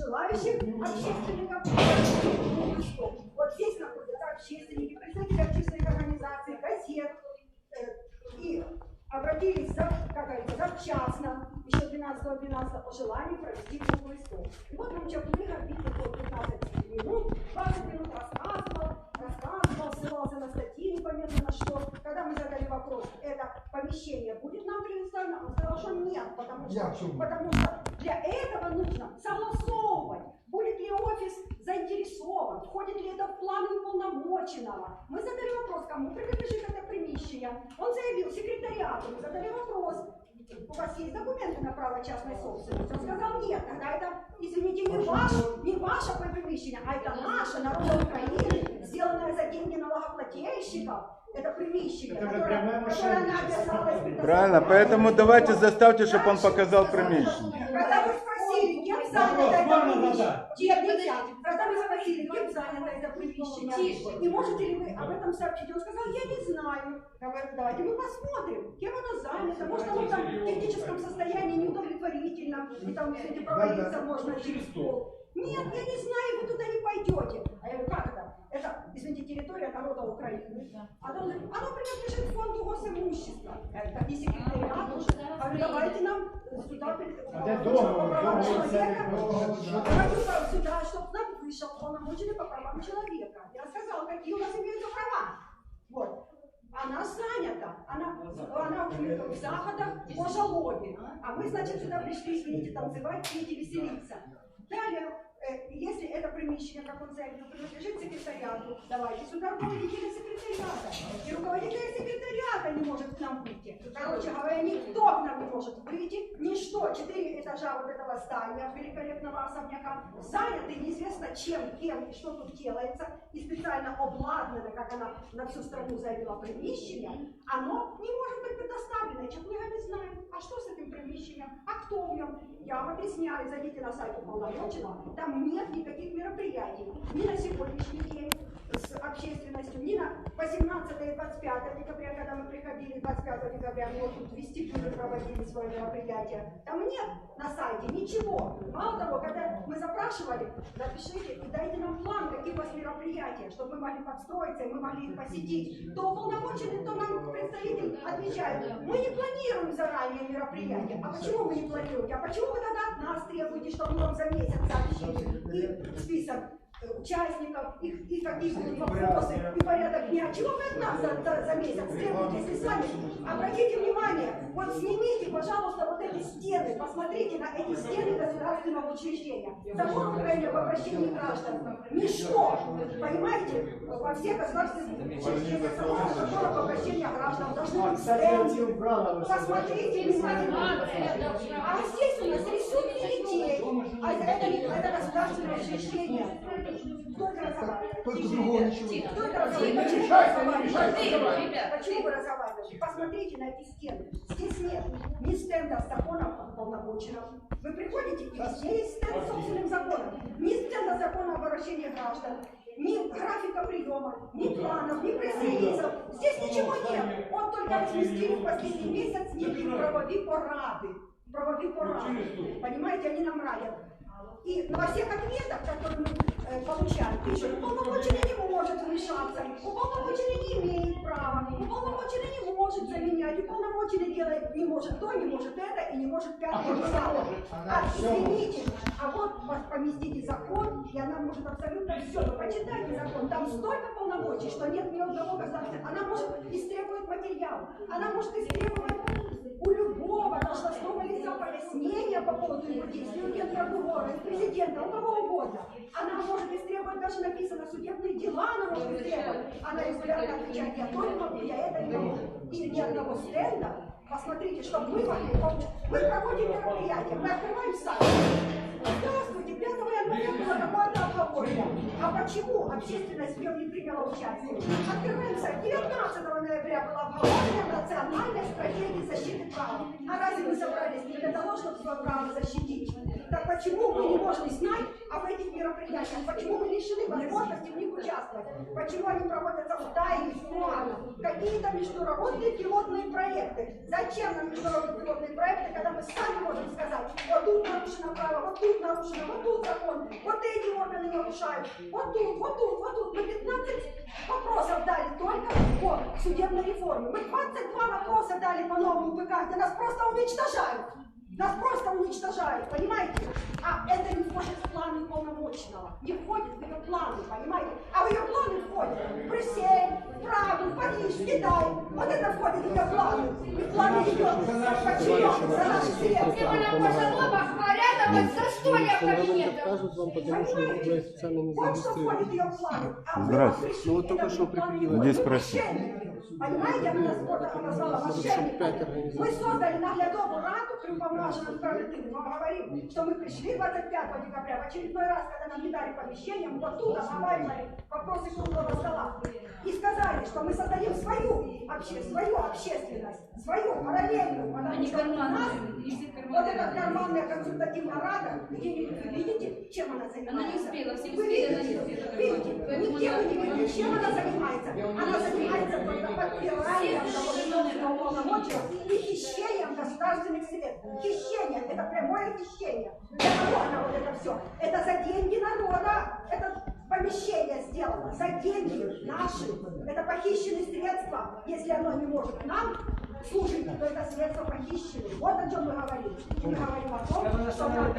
желающих общественников. Вот здесь находятся общественники, представители общественных организаций, газет. э, И обратились за, как говорится, завчасно, еще 12 12 по желанию провести круглый стол. И вот нам книга битвы по 15 минут, 20 минут рассказывал, рассказывал, ссылался на статьи, непонятно на что. Когда мы задали вопрос, это помещение будет нам предоставлено, он сказал, что нет, потому что, потому что для этого нужно согласовывать, ли офис заинтересован, входит ли это в план уполномоченного. Мы задали вопрос, кому принадлежит это приміщення. Он заявил секретариату, мы задали вопрос, у вас есть документы на право частной собственности? Он сказал, нет, тогда это, извините, не ваш, не ваше приміщення, а это наше, народа Украины, сделанное за деньги налогоплательщиков. Это приміщення, Это же которое, прямая которое она мошенничество. обязалась предоставить. Правильно, поэтому давайте заставьте, чтобы он Дальше показал сказали, приміщення. Когда вы спросили, кем занято Задать? Нет, нельзя. Когда вы спросили, кем занято это приміщення, Тише. не можете ли вы об этом сообщить? Он сказал, я не знаю. Говорю, давайте мы посмотрим, кем оно занято. Может, оно там в техническом состоянии неудовлетворительном, и там, кстати, провалиться можно через пол. Нет, я не знаю, вы туда не пойдете. А я говорю, как это? Это, извините, территория народа Украины. А он говорит, оно принадлежит фонду госимущества. Это не секретариат уже. А давайте нам сюда А де договор? це не. Давайте сюда, сюда, чтобы нам вышел полномоченный по правам человека. Я сказала, какие у нас имеются права. Вот. Она занята, она, она в заходах по жалобе. А мы, значит, сюда пришли, извините, танцевать, петь и веселиться. Далее, если это приміщення, как он заявил, принадлежит секретариату, давайте сюда руководителя секретариата. И руководителя секретариата не может к нам выйти. Короче говоря, никто к нам не может выйти, ничто. Четыре этажа вот этого здания великолепного особняка заняты неизвестно чем, кем и что тут делается. И специально обладнано, как она на всю страну заявила, приміщення, оно не может быть предоставлено. Чаплыга не знает, а что с этим приміщением, а кто в нем. Я вам объясняю, зайдите на сайт уполномоченного, там нет никаких мероприятий. Ни на сегодняшний день с общественностью, ни на 18 и 25 декабря, когда мы приходили, 25 декабря, мы тут вестибюле проводили свое мероприятие. Там нет на сайте ничего. Мало того, когда мы запрашивали, напишите и дайте нам план, какие у вас мероприятия, чтобы мы могли подстроиться и мы могли их посетить. То уполномоченный, то нам представитель отвечает, мы не планируем заранее мероприятия. А почему вы не планируете? А почему вы тогда от нас требуете, чтобы мы вам за месяц сообщили e участников, их, и какие будут вопросы, и порядок дня. Чего вы от нас за, за- за месяц требуете, если сами? Обратите внимание, вот снимите, пожалуйста, вот эти стены, посмотрите на эти стены государственного учреждения. Закон Украины об обращении граждан. Ничто, понимаете, во всех государственных учреждениях закон об обращении граждан должны быть стенды. Посмотрите внимательно. А здесь у нас рисунки детей. А это, это государственное учреждение. Кто это разговаривает? Только другого ничего. Кто это разговаривает? Не вы не разговариваете? Почему вы разговариваете? Посмотрите на эти стены. Здесь нет ни стенда с законом полномоченным. Вы приходите, и везде есть стенд с собственным законом. Ни стенда закона об обращении граждан, ни графика приема, ни планов, ни пресс-релизов. Здесь ничего нет. Он только разместили в последний месяц некие правовые порады. Правовые порады. Понимаете, они нам радят. И во всех ответах, которые мы получаем, пишут, уполномоченный не может вмешаться, уполномоченный не имеет права, уполномоченный не может заменять, уполномоченный делает не может то, не может это и не может пятое десятое. А, извините, а вот поместите закон, и она может абсолютно все. Вы почитайте закон, там столько полномочий, что нет ни одного государства. Она может истребовать материал, она может истребовать по поводу его действий, у генпрокурора, у президента, у кого угодно. Она может истребовать, даже написано, судебные дела она может истребовать. Она регулярно отвечает, я то не могу, я это не могу. И ни одного стенда, посмотрите, чтобы мы могли помочь. Мы проводим мероприятия, мы открываем сайт. Почему общественность в нем не приняла участие? Открываем сайт. 19 ноября было обговорение национальной стратегии защиты прав. А разве мы собрались не для того, чтобы свое право защитить? Так почему мы не можем знать об этих мероприятиях? Почему мы лишены возможности в них участвовать? Почему они проводятся в? Какие-то международные пилотные проекты. Зачем нам международные пилотные проекты, когда мы сами можем сказать, вот тут нарушено право, вот тут нарушено, вот тут закон, вот эти органы нарушают, вот тут, вот тут, вот тут. Мы 15 вопросов дали только по судебной реформе. Мы 22 вопроса дали по новому ПК, где нас просто уничтожают. Нас просто уничтожают, понимаете? А это не входит в планы полномочного. Не входит в ее планы, понимаете? А в ее планы входит Брюссель, Прагу, Париж, Китай. Вот это входит в ее планы. И в планы ее подчиненных за наши Если средства. пожалоба а застоя в кабинетах. Кажуть вам, потому что Понимаете? официально не Вот что входит в ее планы. А пришли, Ну, вот только что в вы спроси. мошенники. Понимаете, я нас вот назвала мошенниками. Мы создали наглядовую раду при уполномоченном справедливым. Мы говорим, что мы пришли 25 декабря, в очередной раз, когда нам не дали помещение, мы вот тут обговаривали вопросы круглого стола. И сказали, что мы создадим свою, обще, свою общественность, свою параллельную, потому что у нас вот эта карманная консультативная рада, где вы видите, чем она занимается? Она не успела, все Вы успели, она не видите, успела. видите, Поэтому нигде она- вы не видите, чем она занимается. Она занимается только подпиранием государственного полномочия и хищением государственных средств. Хищение, это прямое хищение. Для кого она вот это все? Это за деньги народа, это помещение деньги наши. Это похищенные средства. Если оно не может нам служить, то это средства похищены. Вот о чем мы говорим. Мы говорим о том, что нам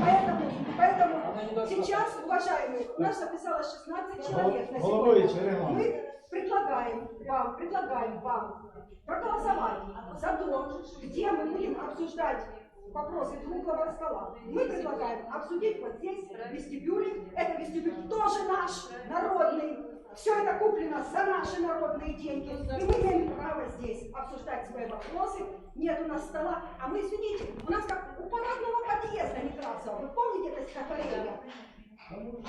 Поэтому, поэтому сейчас, уважаемые, у нас записалось 16 человек на сегодня. Мы предлагаем вам, предлагаем вам проголосовать за то, где мы будем обсуждать вопросы круглого стола. Мы предлагаем обсудить вот здесь, вестибюле. Это вестибюль тоже наш, народный. Все это куплено за наши народные деньги. И мы имеем право здесь обсуждать свои вопросы. Нет у нас стола. А мы, извините, у нас как у парадного подъезда Некрасова. Вы помните это стихотворение?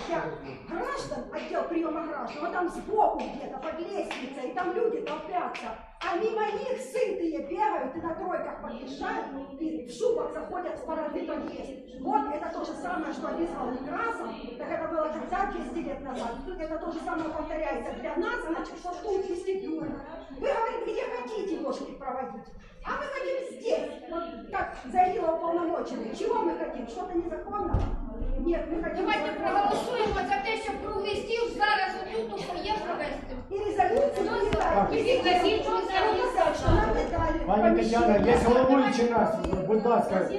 Я граждан, отдел приема граждан, вот там сбоку где-то, под лестницей, и там люди толпятся. А мимо них сытые бегают и на тройках подъезжают, и в шубах заходят в парадный подъезд. Вот это то же самое, что описывал Некрасов, так это было когда 200 лет назад. Тут это то же самое повторяется. Для нас, значит, что тут вестибюль. Вы говорите, где хотите ложки проводить. А мы хотим здесь, вот как заявила уполномоченный. Чего мы хотим? Что-то незаконного? Нет, мы хотим... Давайте законного. проголосуємо за те, щоб круглий стіл зараз отут у фоє провести. И резолюцию Ну, прилетает. і відповідь, Пані Тетяна, є головуючий нас, будь ласка,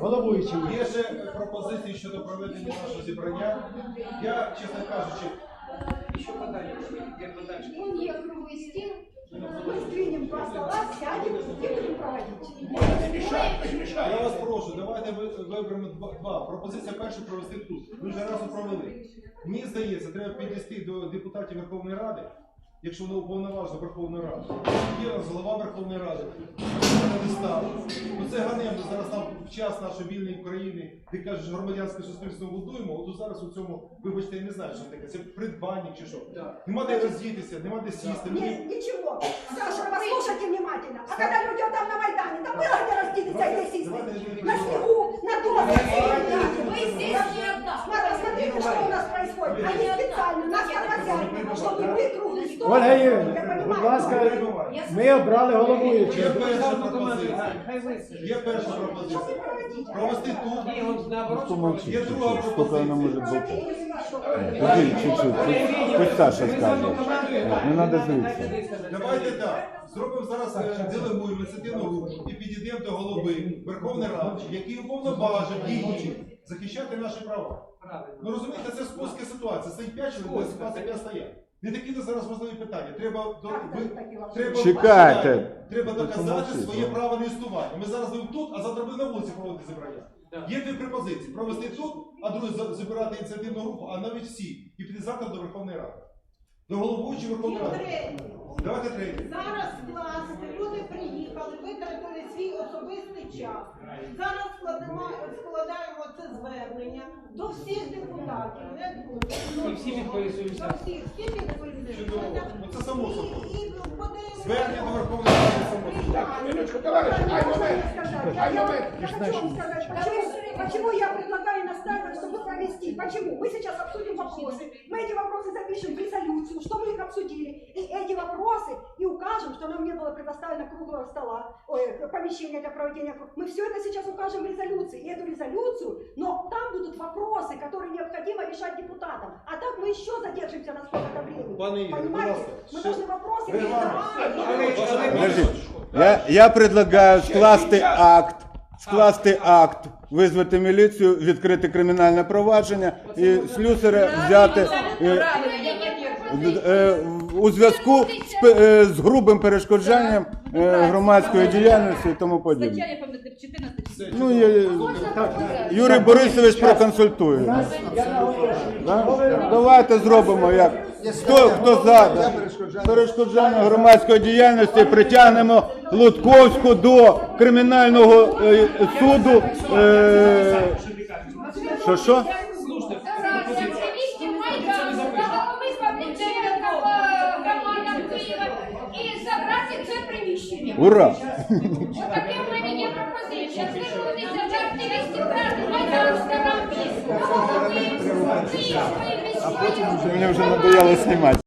головуючий. Є ще пропозиції щодо проведення нашого зібрання. Я, чесно кажучи, Вон є круглий стіл. Мы сдвинем два стола, сядем и будем проводить. я вас прошу, давайте виберемо два. два. Пропозиція перша провести тут. Ми вже разом провели. Мені здається, треба підвести до депутатів Верховної Ради, якщо воно уповноважено Верховної Ради. Є у нас голова Верховної Ради. Вона не стала. Ну це ганебно зараз нам в час нашої вільної України, ти кажеш, громадянське суспільство будуємо, от зараз у цьому, вибачте, я не знаю, що таке. Це придбанник чи що. Нема де роздітися, нема де сісти. Мені Нет, ничего. Саша, послушайте внимательно. А когда люди там на Майдане, там было где раздеться и здесь сесть? На снегу, на досках. Вы здесь не одна. Смотри, смотрите, что у нас происходит. Они специально нас тормозят, чтобы мы круглый стол. Ольга будь ласка, ми обрали Є перша пропозиція. Є перша пропозиція. Провести тут. Є друга Сколько она может пропозиція. быть? Подожди, чуть-чуть. Пусть Саша скажет. Не надо злиться. Давайте так. Зробимо зараз е, ініціативну групу і підійдемо до голови Верховної Ради, який уповноважив діючи захищати наші права. Ну розумієте, це спуски ситуації. Стоїть 5 чоловік, 25 стоять. Не такі це зараз важливі питання. Треба до ви треба Чекайте. Треба доказати своє ну. право на існування. Ми зараз будемо тут, а завтра будемо на вулиці проводити зібрання. Є дві пропозиції: провести тут, а друге за- збирати ініціативну групу, а навіть всі, і піти завтра до Верховної Ради. До головуючої Верховної Ради. Давайте третє. Зараз власне люди приїхали, витратили свій особистий час. Зараз складемо, складаємо це звернення до всіх депутатів. Не до- І всі підписуються. До всіх, всі підписуються. Чудово. Ну, це само собою. І подаємо. Звернення до Верховної Ради само собою. Я, момент. я хочу вам сказать, почему я предлагаю настаивать, чтобы провести? Почему? Мы сейчас обсудим вопросы. Мы эти вопросы запишем в резолюцию, что мы их обсудили. И эти вопросы и укажем, что нам не было предоставлено круглого стола, ой, помещения для проведения. Мы все это сейчас укажем в резолюции. И эту резолюцию, но там будут вопросы, которые необходимо решать депутатам. А так мы еще задержимся на сколько-то времени. Понимаете? Мы должны вопросы. Подождіть. Я, я предлагаю скласти акт, скласти акт, визвати міліцію, відкрити кримінальне провадження і слюсаря взяти е, е, у зв'язку з, пе- е, з грубим перешкоджанням е, громадської діяльності і тому подібне. Я пам'ятаю, 14 Ну, є- Юрій Борисович проконсультує. Я. Да? Давайте зробимо як. Хто, хто за перешкоджання громадської діяльності притягнемо Лутковську до кримінального е, суду. Е, що що? Приміщення. Ура! Отаке в мене є пропозиція. Звернутися до активістів Ради Майдану Старампі, до голови Київської міської Мені вже надоело знімати.